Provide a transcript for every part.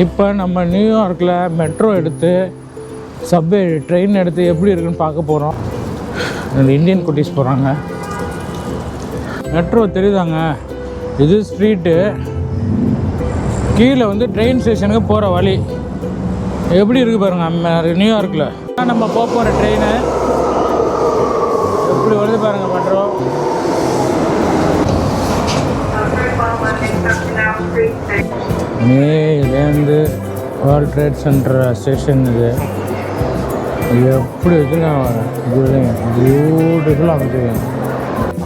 இப்போ நம்ம நியூயார்க்கில் மெட்ரோ எடுத்து சப்வே ட்ரெயின் எடுத்து எப்படி இருக்குன்னு பார்க்க போகிறோம் இந்தியன் குட்டிஸ் போகிறாங்க மெட்ரோ தெரியுதாங்க? இது ஸ்ட்ரீட்டு கீழே வந்து ட்ரெயின் ஸ்டேஷனுக்கு போகிற வழி. எப்படி இருக்குது பாருங்க நியூயார்க்கில் நம்ம போக போகிற ட்ரெயினு எப்படி வருது பாருங்க மெட்ரோ மேலேருந்து வேர்ல்ட் ட்ரேட் சென்டர் ஸ்டேஷன் இது எப்படி எப்படி வச்சுருக்காங்க பியூட்டிஃபுல்லாக அமைச்சிருக்காங்க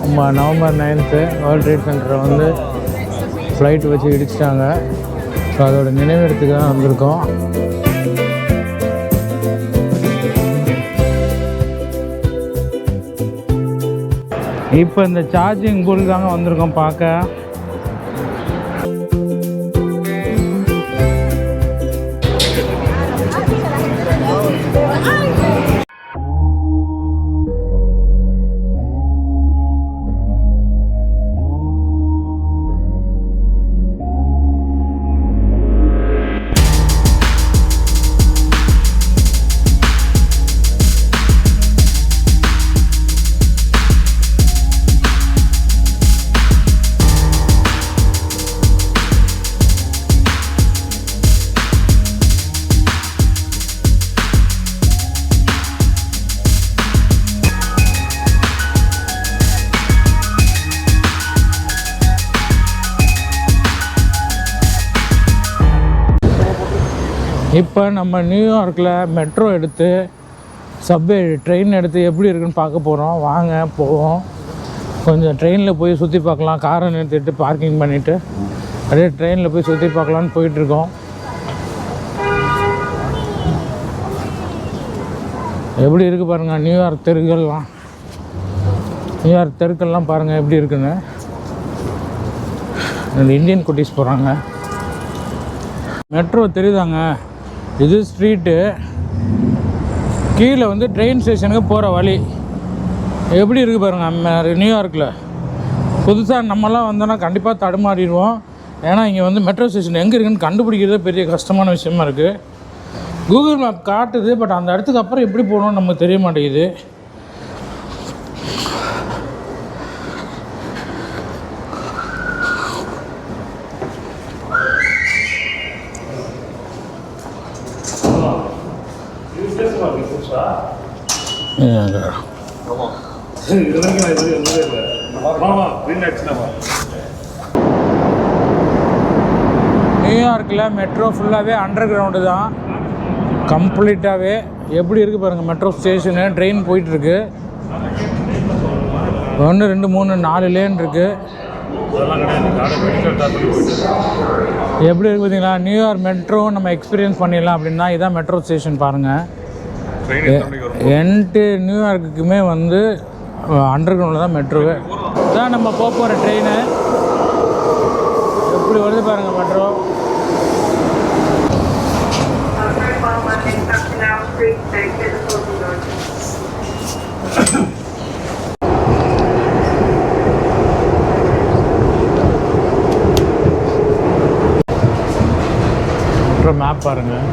நம்ம நவம்பர் நைன்த்து வேர்ல்ட் ட்ரேட் சென்டரை வந்து ஃப்ளைட் வச்சு இடிச்சிட்டாங்க. ஸோ அதோட நினைவிடத்துக்கு தான் வந்திருக்கோம். இப்போ இந்த சார்ஜிங் போல் தாங்க வந்திருக்கோம் பார்க்க. இப்போ நம்ம நியூயார்க்கில் மெட்ரோ எடுத்து சப்வே ட்ரெயின் எடுத்து எப்படி இருக்குன்னு பார்க்க போகிறோம் வாங்க போவோம். கொஞ்சம் ட்ரெயினில் போய் சுற்றி பார்க்கலாம். காரை நிறுத்திட்டு பார்க்கிங் பண்ணிவிட்டு அப்படியே ட்ரெயினில் போய் சுற்றி பார்க்கலான்னு போயிட்டுருக்கோம் எப்படி இருக்குது பாருங்கள் நியூயார்க் தெருக்கள்லாம். நியூயார்க் தெருக்கள்லாம் பாருங்கள் எப்படி இருக்குன்னு. இந்தியன் குட்டீஸ் போகிறாங்க மெட்ரோ தெரியுதாங்க? இது ஸ்ட்ரீட்டு கீழே வந்து ட்ரெயின் ஸ்டேஷனுக்கு போகிற வழி. எப்படி இருக்குது பாருங்கள் நியூயார்க்கில் புதுசாக நம்மலாம் வந்தோன்னா கண்டிப்பாக தடுமாறிடுவோம். ஏன்னா இங்கே வந்து மெட்ரோ ஸ்டேஷன் எங்கே இருக்குன்னு கண்டுபிடிக்கிறதே பெரிய கஷ்டமான விஷயமா இருக்குது கூகுள் மேப் காட்டுது பட் அந்த இடத்துக்கு அப்புறம் எப்படி போகணும்னு நமக்கு தெரிய மாட்டேங்குது. நியூயார்க்கில் மெட்ரோ ஃபுல்லாகவே அண்டர் கிரவுண்டு தான். கம்ப்ளீட்டாகவே எப்படி இருக்குது பாருங்கள் மெட்ரோ ஸ்டேஷனு ட்ரெயின் போயிட்டுருக்கு. ஒன்று ரெண்டு மூணு நாலு லேன் இருக்குது எப்படி இருக்குது பார்த்தீங்களா நியூயார்க் மெட்ரோ நம்ம எக்ஸ்பீரியன்ஸ் பண்ணிடலாம் அப்படின்னா இதான் மெட்ரோ ஸ்டேஷன் பாருங்கள் என்ட்டு நியூயார்க்குமே வந்து அண்டர் கிரவுண்டில் தான் மெட்ரோவே தான் நம்ம போக போகிற ட்ரெயின் எப்படி வருது பாருங்கள் மெட்ரோ மெட்ரோ மேப் பாருங்கள்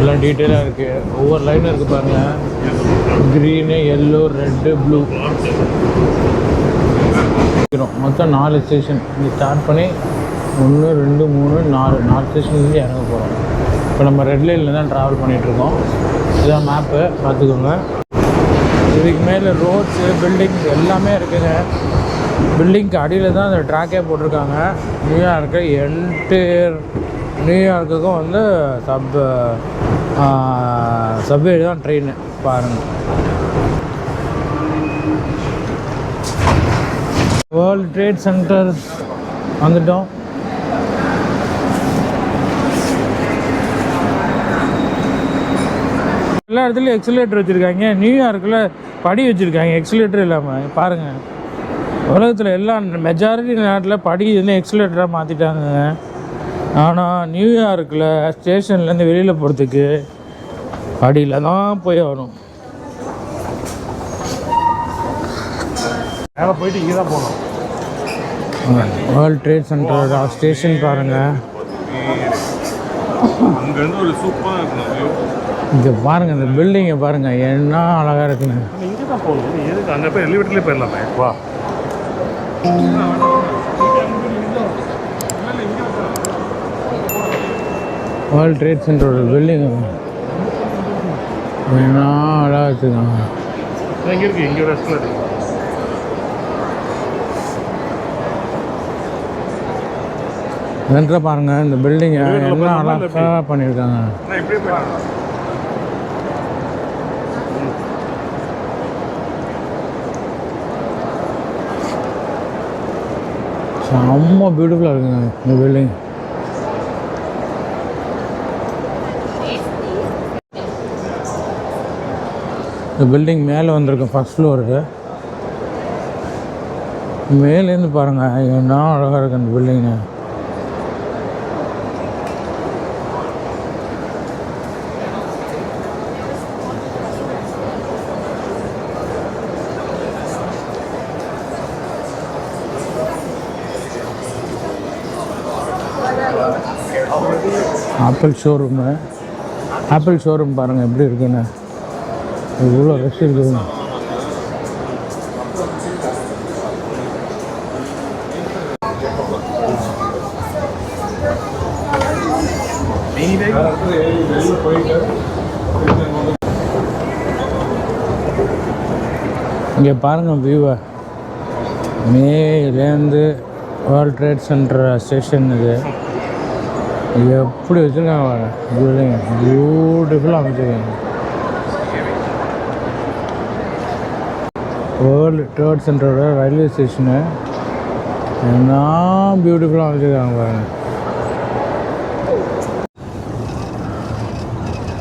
எல்லாம் டீட்டெயிலாக இருக்குது ஒவ்வொரு லைனும் இருக்குது பாருங்கள் க்ரீனு எல்லோ ரெட்டு ப்ளூ மொத்தம் நாலு ஸ்டேஷன் இங்கே ஸ்டார்ட் பண்ணி ஒன்று ரெண்டு மூணு நாலு. நாலு ஸ்டேஷன்லேருந்து இறங்க போகிறோம் இப்போ நம்ம ரெட் லைனில் தான் ட்ராவல் பண்ணிகிட்ருக்கோம் இதான் மேப்பு பார்த்துக்கோங்க. இதுக்கு மேலே ரோட்ஸு பில்டிங்ஸ் எல்லாமே இருக்குங்க. பில்டிங்க்கு அடியில் தான் அந்த ட்ராக்கே போட்டிருக்காங்க. நியூயார்க்கு என்டையர் நியூயார்க்குக்கும் வந்து சப் சப்வே தான் ட்ரெயின் பாருங்கள் வேர்ல்டு ட்ரேட் சென்டர் வந்துட்டோம். எல்லா இடத்துலையும் எக்ஸலேட்டர் வச்சுருக்காங்க. நியூயார்க்கில் படி வச்சுருக்காங்க. எக்ஸலேட்டர் இல்லாமல் பாருங்கள் உலகத்தில் எல்லா மெஜாரிட்டி நாட்டில் படி வந்து எக்ஸலேட்டராக மாற்றிட்டாங்க ஆனால் நியூயார்க்கில் ஸ்டேஷன்லேருந்து வெளியில் போகிறதுக்கு படியில் தான் போய் ஆகணும். மேலே போயிட்டு இங்கே தான் போகணும் வேர்ல்ட் ட்ரேட் சென்டர் ஸ்டேஷன் பாருங்கள் இங்கே பாருங்கள் இந்த பில்டிங்கை பாருங்கள் என்ன அழகாக இருக்குங்க இங்கே தான் போகணும். எதுக்கு? அங்கே போய் எலிவேட்டர்லேயே போயிடலாமே. வா. வேர்ல்ட் ட்ரேட் சென்டரோட பில்டிங் என்ன அழகாக வச்சுருக்காங்க இங்கே இருக்கு இங்கே ஒரு ரெஸ்டில் இருக்கு. வென்ற பாருங்க இந்த பில்டிங்கை எல்லாம் அழகாக பண்ணியிருக்காங்க. செம்ம பியூட்டிஃபுல்லாக இருக்குங்க இந்த பில்டிங் இந்த பில்டிங் மேலே வந்திருக்கும் ஃபர்ஸ்ட் ஃப்ளோருக்கு மேலேருந்து பாருங்கள் என்ன அழகாக இருக்கு அந்த building Apple showroom Apple showroom பாருங்கள் எப்படி இருக்குன்னு. இவ்வளோ ரஷ் இருக்குதுங்க இங்கே பாருங்கள் வியூவை மேலேருந்து வேர்ல்ட் ட்ரேட் சென்டர் ஸ்டேஷன் இது. எப்படி வச்சுருக்காங்க பாருங்க. பில்டிங் பியூட்டிஃபுல்லாக அமைச்சிருக்காங்க. வேர்ல்டு ட்ரேட் சென்டரோட ரயில்வே ஸ்டேஷனு என்ன பியூட்டிஃபுல்லாக அமைச்சிருக்காங்க பாருங்க.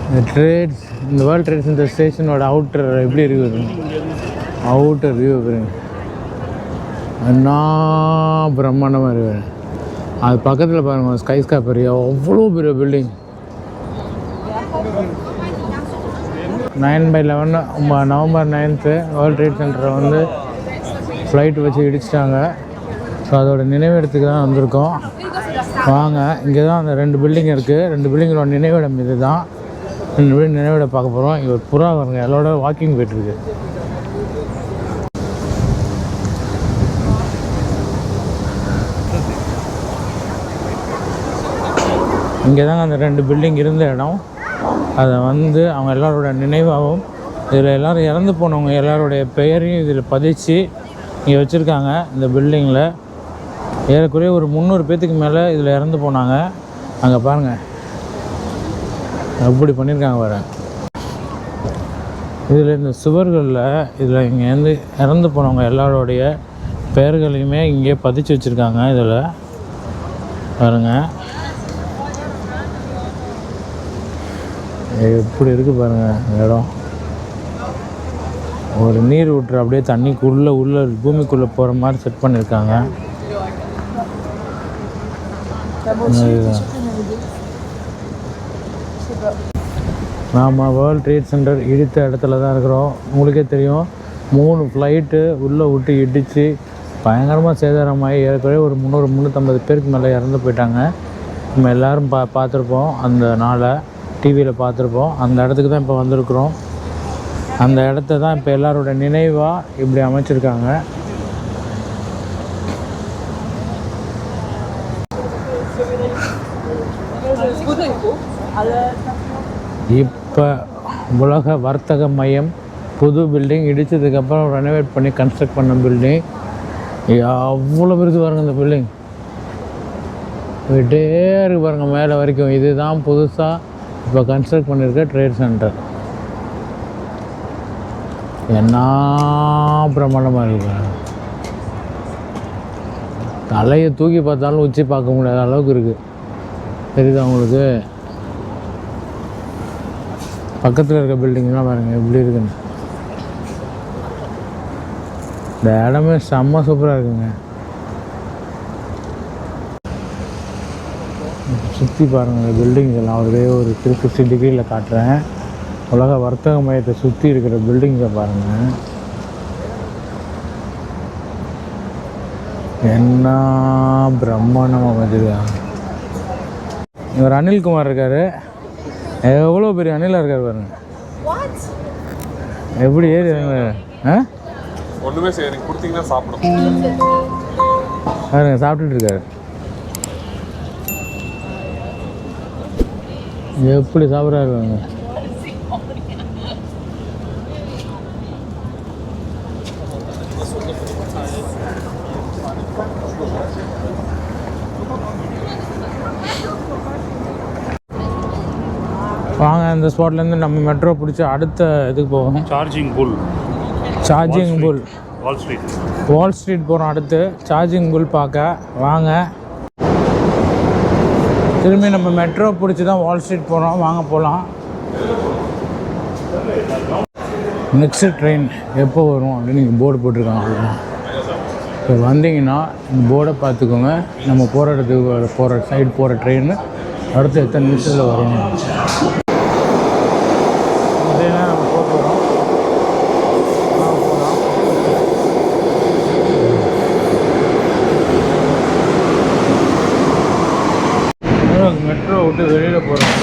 இந்த ட்ரேட்ஸ் இந்த வேர்ல்ட் ட்ரேட் சென்டர் ஸ்டேஷனோட அவுட்டர் எப்படி இருக்குது அவுட்டர் வியூ பாருங்க. என்ன பிரம்மாண்டமாக இருக்குது அது பக்கத்தில் பாருங்கள் ஸ்கை ஸ்காப்பர் அவ்வளோ பெரிய building nine by eleven November ninth world trade சென்டரை வந்து ஃப்ளைட் வச்சு இடிச்சிட்டாங்க. ஸோ அதோட நினைவிடத்துக்கு தான் வந்திருக்கோம். வாங்க இங்கே தான் அந்த ரெண்டு பில்டிங் இருக்குது ரெண்டு பில்டிங்களோட நினைவிடம் இது தான் ரெண்டு பில்டிங் நினைவிடம் பார்க்க போகிறோம் இங்கே ஒரு புறா வருங்க. எல்லோட வாக்கிங் போயிட்டுருக்கு. இங்கே தாங்க அந்த ரெண்டு பில்டிங் இருந்த இடம். அதை வந்து அவங்க எல்லாரோட நினைவாகவும் இதில் எல்லோரும் இறந்து போனவங்க எல்லாருடைய பெயரையும் இதில் பதிச்சு இங்கே வச்சுருக்காங்க இந்த பில்டிங்கில். ஏறக்குறைய ஒரு முந்நூறு பேர்த்துக்கு மேலே இதில் இறந்து போனாங்க. அங்கே பாருங்கள் அப்படி பண்ணியிருக்காங்க வேறு. இதில் இந்த சுவர்களில் இதில் இங்கேருந்து இறந்து போனவங்க எல்லாரோடைய பெயர்களையுமே இங்கே பதிச்சு வச்சுருக்காங்க இதில். பாருங்கள் எப்படி இருக்குது பாருங்கள் இடம். ஒரு நீர் விட்டுற அப்படியே தண்ணிக்குள்ளே உள்ள பூமிக்குள்ளே போகிற மாதிரி செட் பண்ணியிருக்காங்க நாம் வேர்ல்ட் ட்ரேட் சென்டர் இடித்த இடத்துல தான் இருக்கிறோம். உங்களுக்கே தெரியும் மூணு ஃப்ளைட்டு உள்ளே விட்டு இடித்து பயங்கரமாக சேதாரமாகி ஏற்கனவே ஒரு முந்நூறு முந்நூற்றம்பது பேருக்கு மேலே இறந்து போயிட்டாங்க. நம்ம எல்லோரும் பா பார்த்துருப்போம் அந்த நாளை. டிவியில் பார்த்துருப்போம். அந்த இடத்துக்கு தான் இப்போ வந்திருக்கிறோம். அந்த இடத்த தான் இப்போ எல்லாரோட நினைவாக இப்படி அமைச்சிருக்காங்க. இப்போ உலக வர்த்தக மையம் புது பில்டிங் இடித்ததுக்கப்புறம் ரெனோவேட் பண்ணி கன்ஸ்ட்ரக்ட் பண்ண பில்டிங் அவ்வளோ பெருசு பாருங்க இந்த பில்டிங் விட்டே இருக்கு பாருங்கள் மேலே வரைக்கும். இதுதான் புதுசாக இப்போ கன்ஸ்ட்ரக்ட் பண்ணியிருக்க ட்ரேட் சென்டர் என்ன பிரமாண்டமாக இருக்கு. தலையை தூக்கி பார்த்தாலும் உச்சி பார்க்க முடியாத அளவுக்கு இருக்குது தெரியுதா உங்களுக்கு? பக்கத்தில் இருக்க பில்டிங்லாம் பாருங்கள் எப்படி இருக்குன்னு. இந்த இடமே செம்ம சூப்பராக இருக்குங்க. சுற்றி பாருங்கள் பில்டிங்ஸ் எல்லாம். ஒரே ஒரு த்ரீ சிக்ஸ்டி டிகிரியில் காட்டுறேன். உலக வர்த்தக மையத்தை சுற்றி இருக்கிற பில்டிங்ஸை பாருங்கள் என்ன பிரம்மாண்டமாக வச்சுருக்காங்க இவர் அனில்குமார் இருக்கார். எவ்வளோ பெரிய அனிலாக இருக்கார் பாருங்க. எப்படி ஏறி? ஆ? ஒன்றுமே நீங்கள் கொடுத்தீங்கன்னா சாப்பிடும். பாருங்க சாப்பிட்டுட்டு இருக்காரு. எப்படி சாப்பிட்றாரு வாங்க இந்த ஸ்பாட்லேருந்து நம்ம மெட்ரோ பிடிச்சி அடுத்த இதுக்கு போவோம். Charging bull charging bull Wall Street Wall Street போகிறோம் அடுத்து. சார்ஜிங் புல் பார்க்க. வாங்க. திரும்பி நம்ம மெட்ரோ பிடிச்சி தான் வால் ஸ்ட்ரீட் போகிறோம் வாங்க போகலாம் நெக்ஸ்ட் ட்ரெயின் எப்போ வரும் அப்படின்னு நீங்கள் போர்டு போட்டிருக்காங்க இப்போ வந்தீங்கன்னா இந்த போர்டை பார்த்துக்கோங்க. நம்ம போகிற இடத்துக்கு போகிற சைடு போகிற ட்ரெயின் அடுத்து எத்தனை நிமிஷத்தில் வரும் இதெல்லாம் நம்ம போக போகிறோம் போகலாம் மெட்ரோ விட்டு வெளியில் போகிறோம்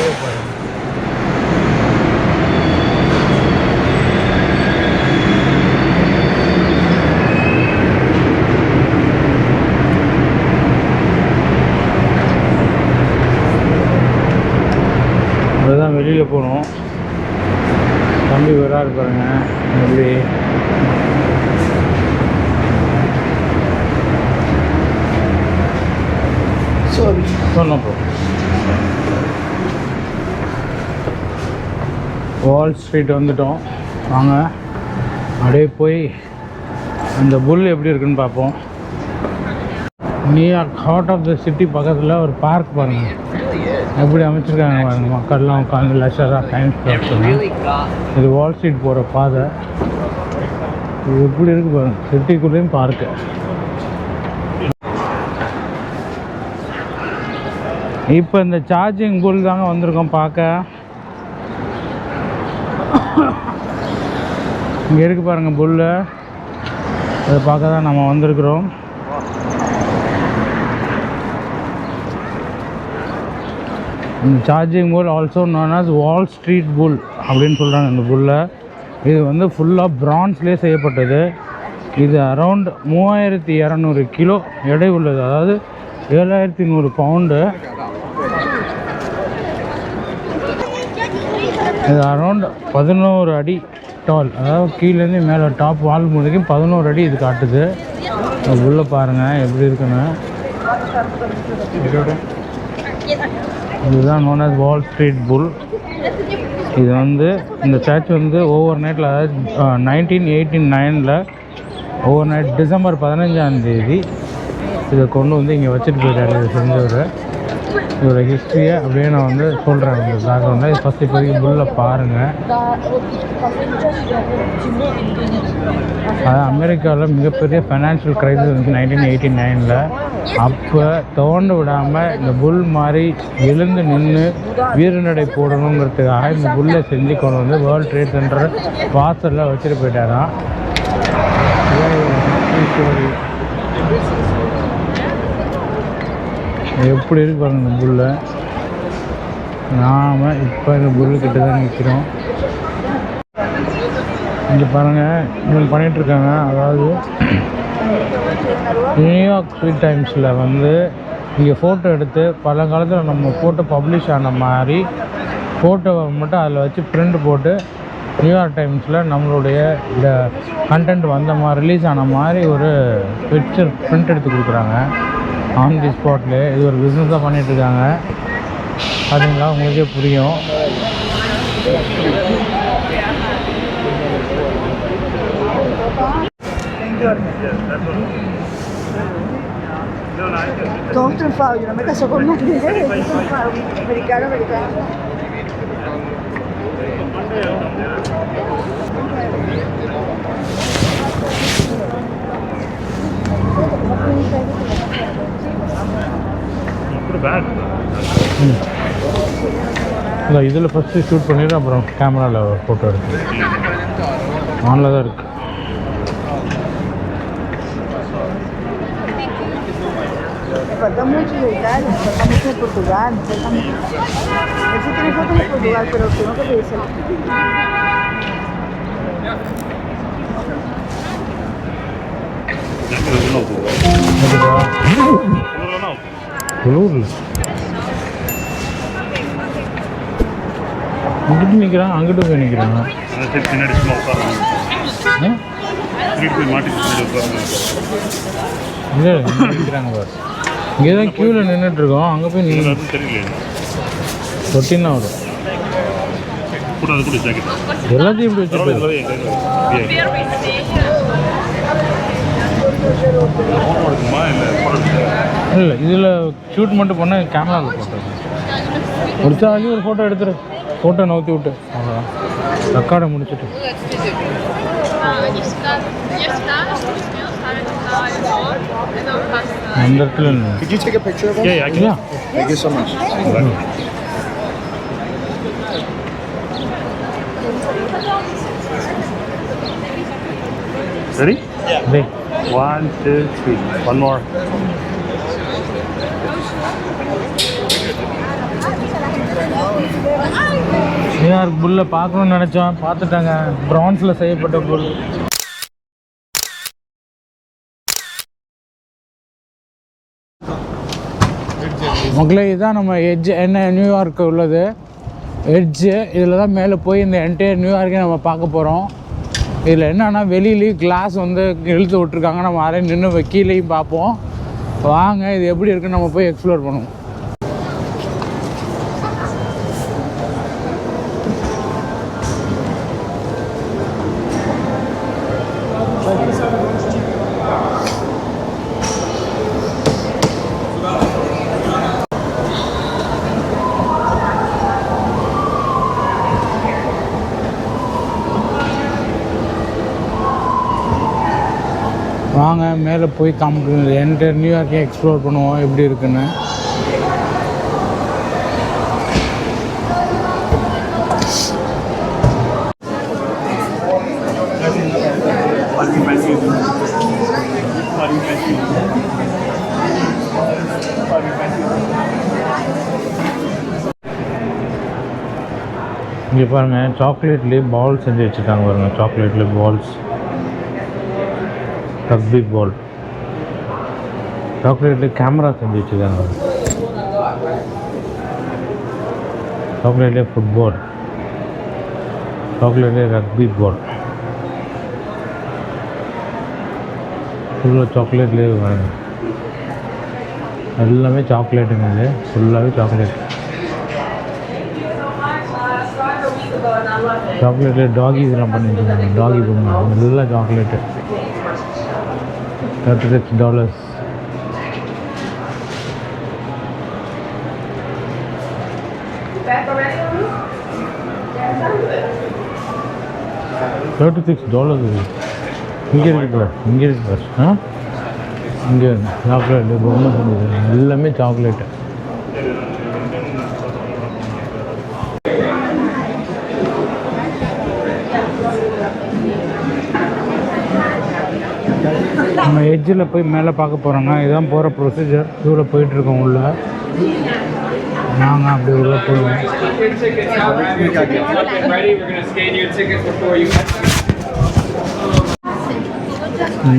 அதுதான் வெளியில் போகணும் தம்பி வராரு பாருங்க எப்படி சொன்னோம் ப்ரோ வால் ஸ்ட்ரீட் வந்துட்டோம். வாங்க. அப்படியே போய் அந்த புல் எப்படி இருக்குன்னு பார்ப்போம். New York heart of the city பக்கத்தில் ஒரு பார்க் பாருங்க. எப்படி அமைச்சிருக்காங்க பாருங்கள் மக்கள்லாம் உட்காந்து லெஷராக டைம் ஸ்பெண்ட் பண்ணி இது வால் ஸ்ட்ரீட் போகிற பாதை. இது எப்படி இருக்கு பாருங்க. சிட்டிக்குள்ளேயும் பார்க்கு இப்போ இந்த சார்ஜிங் புல் தாங்க வந்திருக்கோம் பார்க்க. இங்கே இருக்கு பாருங்க புல்லு. அதை பார்க்க தான் நம்ம வந்திருக்கிறோம். இந்த charging bull also known as Wall Street bull அப்படின்னு சொல்கிறாங்க இந்த புல்லை. இது வந்து ஃபுல்லாக பிரான்ஸ்லேயே செய்யப்பட்டது. இது அரவுண்ட் மூவாயிரத்தி இரநூறு கிலோ எடை உள்ளது. அதாவது ஏழாயிரத்தி நூறு பவுண்டு இது அரௌண்ட் பதினோரு அடி டால் அதாவது கீழேருந்து மேலே டாப் வால் முடிக்கும் பதினோரு அடி இது காட்டுது. உள்ளே பாருங்கள் எப்படி இருக்குன்னு. இதுதான் known as Wall Street bull இது வந்து இந்த சர்ச் வந்து ஓவர் நைட்டில் அதாவது நைன்டீன் எயிட்டீன் நைனில் ஓவர் நைட் டிசம்பர் பதினஞ்சாம் தேதி இதை கொண்டு வந்து இங்கே வச்சுட்டு போயிட்டாரு இது செஞ்சவர். இதோட ஹிஸ்ட்ரியை அப்படியே நான் வந்து சொல்கிறேன் இந்த பேக்ரவுண்டில் இது ஃபஸ்ட் இப்போதைக்கு புல்லை பாருங்கள் அது அமெரிக்காவில் மிகப்பெரிய ஃபைனான்ஷியல் கிரைசிஸ் வந்து நைன்டீன் எயிட்டி நைனில் அப்போ தோண்டு விடாமல் இந்த புல் மாதிரி எழுந்து நின்று வீரநடை போடணுங்கிறதுக்காக இந்த புல்லை செஞ்சு கொண்டு வந்து வேர்ல்ட் ட்ரேட் சென்டர் வாசலில் வச்சுட்டு போயிட்டாராம். எப்படி இருக்கு பாருங்க இந்த புல்லை. நாம் இப்போ இந்த புல்லு கிட்ட தான் நிற்கிறோம் இங்கே பாருங்கள் இவங்க பண்ணிகிட்ருக்காங்க அதாவது நியூயார்க் ஃப்ரீ டைம்ஸில் வந்து இங்கே ஃபோட்டோ எடுத்து பழங்காலத்தில் நம்ம ஃபோட்டோ பப்ளிஷ் ஆன மாதிரி ஃபோட்டோவை மட்டும் அதில் வச்சு பிரிண்ட் போட்டு நியூயார்க் டைம்ஸில் நம்மளுடைய இந்த கண்டென்ட் வந்த மாதிரி ரிலீஸ் ஆன மாதிரி ஒரு பிக்சர் பிரிண்ட் எடுத்து கொடுக்குறாங்க. ஆன் தி ஸ்பாட்டில் இது ஒரு பிஸ்னஸாக பண்ணிகிட்ருக்காங்க பார்த்தீங்களா உங்களுக்கே புரியும் Con un faullo, non mi caso con me, americano, americano. Thank you. இல்லை இதில் ஃபஸ்ட்டு ஷூட் பண்ணிவிட்டு அப்புறம் கேமராவில் ஃபோட்டோ எடுத்து ஆனில் தான் இருக்குது mucho Portugal. Él sí tiene fotos Portugal, pero tengo que. குளூரில் இங்கிட்டு நிற்கிறான் அங்கிட்டு போய் நிற்கிறான் திருப்பி போய் பின்னாடி உட்காருங்க இல்லை நிற்கிறாங்க பாரு. இங்கே தான் க்யூவில் நின்றுட்டு இருக்கோம் அங்கே போய் நின்று தெரியல ரொட்டீனாக வரும். எல்லாத்தையும் இப்படி இல்லை இதில் ஷூட் மட்டும் பண்ண கேமராவில் ஒரு சாலி ஒரு ஃபோட்டோ எடுத்துரு ஃபோட்டோ நவுத்தி விட்டு அவ்வளோதான் ரெக்கார்டை முடிச்சுட்டு அந்த இடத்துல him? Yeah. Ready? One, two, three. One more. New York புல்லை பார்க்கணும்னு நினச்சோம். பார்த்துட்டாங்க. ப்ரான்ஸில் செய்யப்பட்ட புல். மக்களே இதுதான் நம்ம எட்ஜ் என்ன நியூயார்க்கு உள்ளது. எட்ஜு இதில் தான் மேலே போய் இந்த என்டையர் நியூயார்க்கே நம்ம பார்க்க போகிறோம் இதில் என்னென்னா வெளியிலையும் கிளாஸ் வந்து இழுத்து விட்ருக்காங்க நம்ம அரை நின்று கீழேயும் பார்ப்போம். வாங்க இது எப்படி இருக்குன்னு நம்ம போய் எக்ஸ்ப்ளோர் பண்ணுவோம். வாங்க மேலே போய் காமிக்கணும். என்டர் நியூயார்க்கே எக்ஸ்ப்ளோர் பண்ணுவோம் எப்படி இருக்குன்னு. இங்கே பாருங்கள் சாக்லேட்லேயே பால் செஞ்சு வச்சுருக்காங்க பாருங்கள் சாக்லேட்லேயே பால்ஸ் ரக்பி பால். சாக்லேட்டில் கேமரா செஞ்சு வச்சுருக்காங்க. சாக்லேட்லேயே ஃபுட்பால் சாக்லேட்லேயே ரக்பி பால் ஃபுல்லாக சாக்லேட்லேயே வேணும் எல்லாமே சாக்லேட்டுங்க இது. ஃபுல்லாகவே சாக்லேட் சாக்லேட்டில் டாகி இதெல்லாம் பண்ணிட்டுருக்காங்க டாகி பொம்மை. நல்லா chocolate thirty six dollars thirty six dollars இது இங்கே இருக்கு இங்கே இருக்கு ஆ? இங்கே சாக்லேட்டு பொம்மை செஞ்சது எல்லாமே சாக்லேட்டு நம்ம எஜ்ஜில் போய் மேலே பார்க்க போகிறோங்க இதுதான் போகிற ப்ரொசீஜர் இதில் போயிட்டுருக்கோம் உள்ளே. நாங்கள் அப்படி உள்ளே போயிடுவோம்.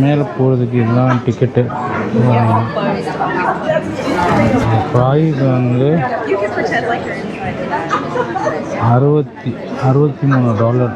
மேலே போகிறதுக்கு இதுதான் டிக்கெட்டு ப்ரைஸ் வந்து அறுபத்தி அறுபத்தி மூணு dollar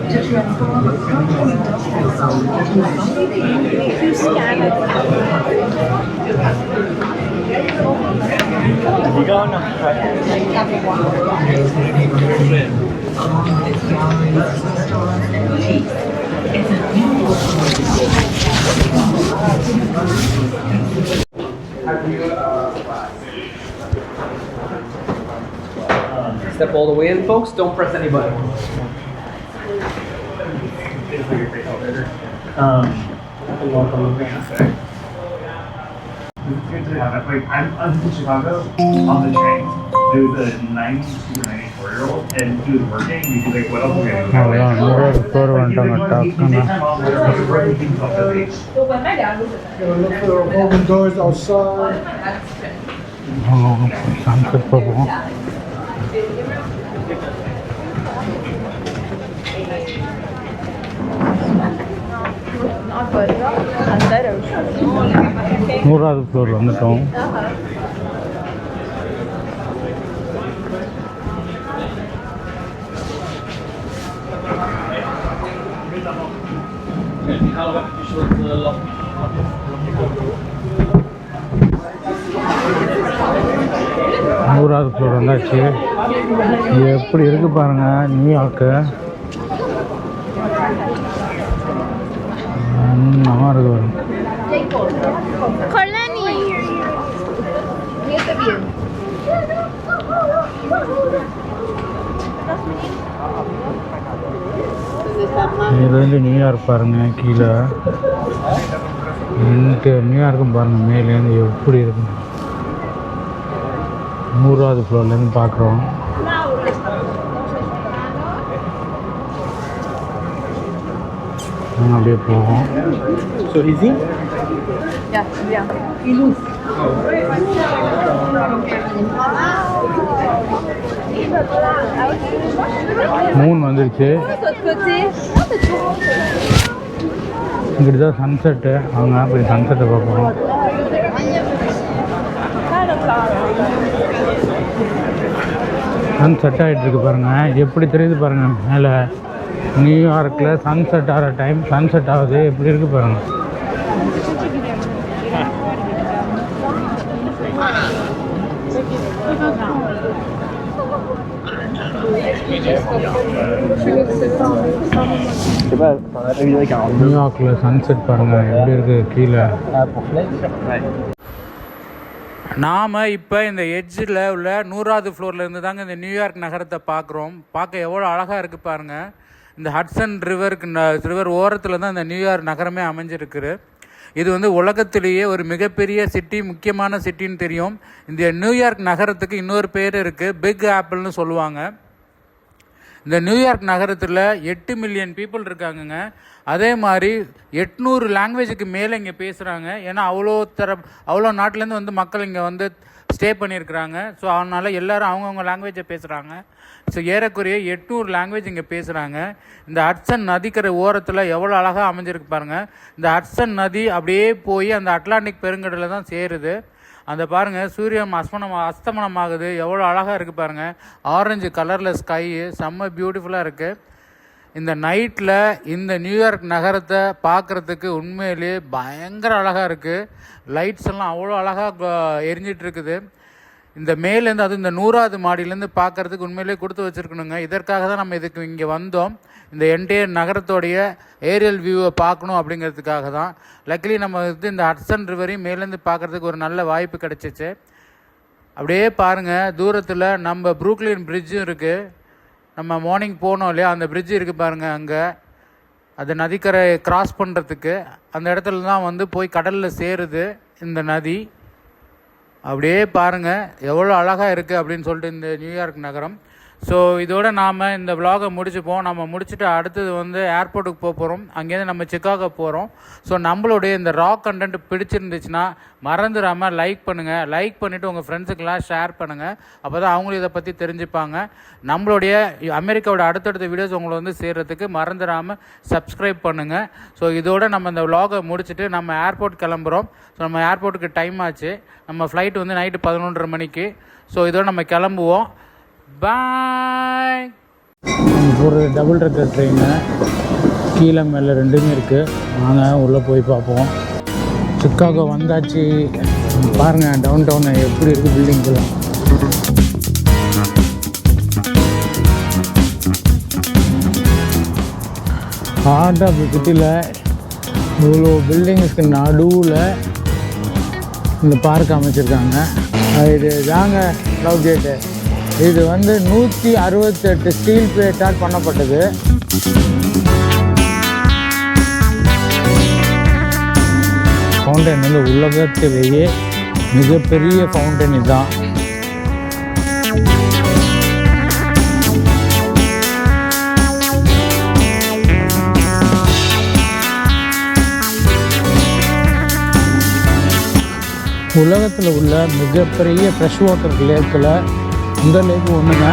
step all the way in, folks. Don't press any um, Like I'm I'm in Chicago on the train. There was a or 94 year old, and he was working because, like, what else are we going to do? Oh, yeah, no, no, no, no, no, no, no, no, no, when. Look for the open doors outside. Oh, I'm good நூறாவது floor வந்துட்டோம். நூறாவது floor வந்தாச்சு. இது எப்படி இருக்கு பாருங்க New York நல்லா இருக்கு bien. இதுலேருந்து நியூயார்க் பாருங்க கீழே. நியூயார்க்கும் பாருங்க மேலேருந்து எப்படி இருக்கு நூறாவது ஃப்ளோர்லேருந்து பார்க்குறோம் அப்படியே போகும் Ya, bien. மூணு வந்துருச்சு. இங்கிட்டு தான் சன்செட்டு அவங்க போய் சன்செட்டை பார்ப்போம். சன் செட் ஆகிட்டு இருக்கு பாருங்க. எப்படி தெரியுது பாருங்க மேலே? நியூயார்க்கில் சன்செட் ஆகிற டைம் சன்செட் ஆகுது. எப்படி இருக்கு பாருங்க. நியூயார்க்கில் சன்செட் பாருங்க. எப்படி இருக்கு? கீழே. நாம் இப்போ இந்த எட்ஜில் உள்ள நூறாவது ஃப்ளோர்லேருந்து தாங்க இந்த நியூயார்க் நகரத்தை பார்க்குறோம் பார்க்க எவ்வளோ அழகாக இருக்குது பாருங்கள் இந்த ஹட்சன் ரிவருக்கு ரிவர் ஓரத்தில் தான் இந்த நியூயார்க் நகரமே அமைஞ்சிருக்குது. இது வந்து உலகத்திலேயே ஒரு மிகப்பெரிய சிட்டி முக்கியமான சிட்டின்னு தெரியும். இந்த நியூயார்க் நகரத்துக்கு இன்னொரு பேர் இருக்குது பிக் ஆப்பிள்னு சொல்லுவாங்க. இந்த நியூயார்க் நகரத்தில் எட்டு மில்லியன் பீப்புள் இருக்காங்கங்க. அதே மாதிரி எட்நூறு லாங்குவேஜுக்கு மேலே இங்கே பேசுகிறாங்க ஏன்னா அவ்வளோ தர அவ்வளோ நாட்டிலேருந்து வந்து மக்கள் இங்கே வந்து ஸ்டே பண்ணியிருக்கிறாங்க. ஸோ அதனால் எல்லாரும் அவங்கவுங்க லாங்குவேஜை பேசுகிறாங்க ஸோ ஏறக்குறைய எட்நூறு லாங்குவேஜ் இங்கே பேசுகிறாங்க இந்த ஹட்சன் நதிக்கரை ஓரத்தில் எவ்வளோ அழகாக அமைஞ்சிருக்கு பாருங்கள் இந்த ஹட்சன் நதி அப்படியே போய் அந்த அட்லாண்டிக் பெருங்கடலில் தான் சேருது. அந்த பாருங்கள் சூரியன் அஸ்மனம் அஸ்தமனம் ஆகுது எவ்வளோ அழகாக இருக்குது பாருங்கள் ஆரஞ்சு கலரில் ஸ்கை செம்ம பியூட்டிஃபுல்லாக இருக்குது இந்த நைட்டில் இந்த நியூயார்க் நகரத்தை பார்க்குறதுக்கு உண்மையிலேயே பயங்கர அழகாக இருக்குது லைட்ஸ் எல்லாம் அவ்வளோ அழகாக எரிஞ்சிட்டு இருக்குது. இந்த மேலேருந்து அதுவும் இந்த நூறாவது மாடியிலேருந்து பார்க்குறதுக்கு உண்மையிலேயே கொடுத்து வச்சுருக்கணுங்க. இதற்காக தான் நம்ம இதுக்கு இங்கே வந்தோம். இந்த என்டையர் நகரத்தோடைய ஏரியல் வியூவை பார்க்கணும் அப்படிங்கிறதுக்காக தான். லக்கிலி நம்ம வந்து இந்த ஹட்சன் ரிவரையும் மேலேருந்து பார்க்குறதுக்கு ஒரு நல்ல வாய்ப்பு கிடச்சிச்சு. அப்படியே பாருங்கள் தூரத்தில் நம்ம ப்ரூக்லின் பிரிட்ஜும் இருக்குது நம்ம மார்னிங் போனோம் இல்லையா? அந்த பிரிட்ஜ் இருக்குது பாருங்கள் அங்கே. அது நதிக்கரை கிராஸ் பண்ணுறதுக்கு அந்த இடத்துல தான் வந்து போய் கடலில் சேருது இந்த நதி. அப்படியே பாருங்கள் எவ்வளோ அழகாக இருக்குது அப்படின்னு சொல்லிட்டு இந்த நியூயார்க் நகரம். ஸோ இதோட நாம் இந்த விலாகை முடிச்சுப்போம். நம்ம முடிச்சுட்டு அடுத்தது வந்து ஏர்போர்ட்டுக்கு போக போகிறோம் அங்கேருந்து நம்ம சிக்காகோ போகிறோம் ஸோ நம்மளுடைய இந்த ராக் கண்டென்ட் பிடிச்சிருந்துச்சுன்னா மறந்துடாமல் லைக் பண்ணுங்கள் லைக் பண்ணிவிட்டு உங்கள் ஃப்ரெண்ட்ஸுக்கெல்லாம் ஷேர் பண்ணுங்கள் அப்போ தான் அவங்களும் இதை பற்றி தெரிஞ்சுப்பாங்க. நம்மளுடைய அமெரிக்காவோட அடுத்தடுத்த வீடியோஸ் உங்களை வந்து சேர்கிறதுக்கு மறந்துடாமல் சப்ஸ்கிரைப் பண்ணுங்கள் ஸோ இதோட நம்ம இந்த விலாகை முடிச்சுட்டு நம்ம ஏர்போர்ட் கிளம்புறோம். ஸோ நம்ம ஏர்போர்ட்டுக்கு டைம் ஆச்சு. நம்ம ஃப்ளைட் வந்து நைட்டு பதினொன்றரை மணிக்கு. ஸோ இதோட நம்ம கிளம்புவோம். பாய் ஒரு டபுள் ரெக்கர் ட்ரெயின் கீழே மேலே ரெண்டுமே இருக்குது நாங்கள் உள்ளே போய் பார்ப்போம். சிக்காகோ வந்தாச்சு. பாருங்கள் டவுன் டவுன் எப்படி இருக்குது பில்டிங்கெல்லாம் ஹார்ட் ஆஃப் சிட்டியில் இவ்வளோ பில்டிங்ஸ்க்கு நடுவில் இந்த பார்க் அமைச்சிருக்காங்க. இது தாங்க லவ் கேட்டு இது வந்து நூற்றி அறுபத்தெட்டு ஸ்டீல் பிளேட்டால் பண்ணப்பட்டது. ஃபவுண்டன் வந்து உலகத்திலேயே மிகப்பெரிய ஃபவுண்டன் இதுதான். உலகத்தில் உள்ள மிகப்பெரிய ஃப்ரெஷ் வாட்டர் லேக்கில் இந்த லேக் ஒன்றுங்க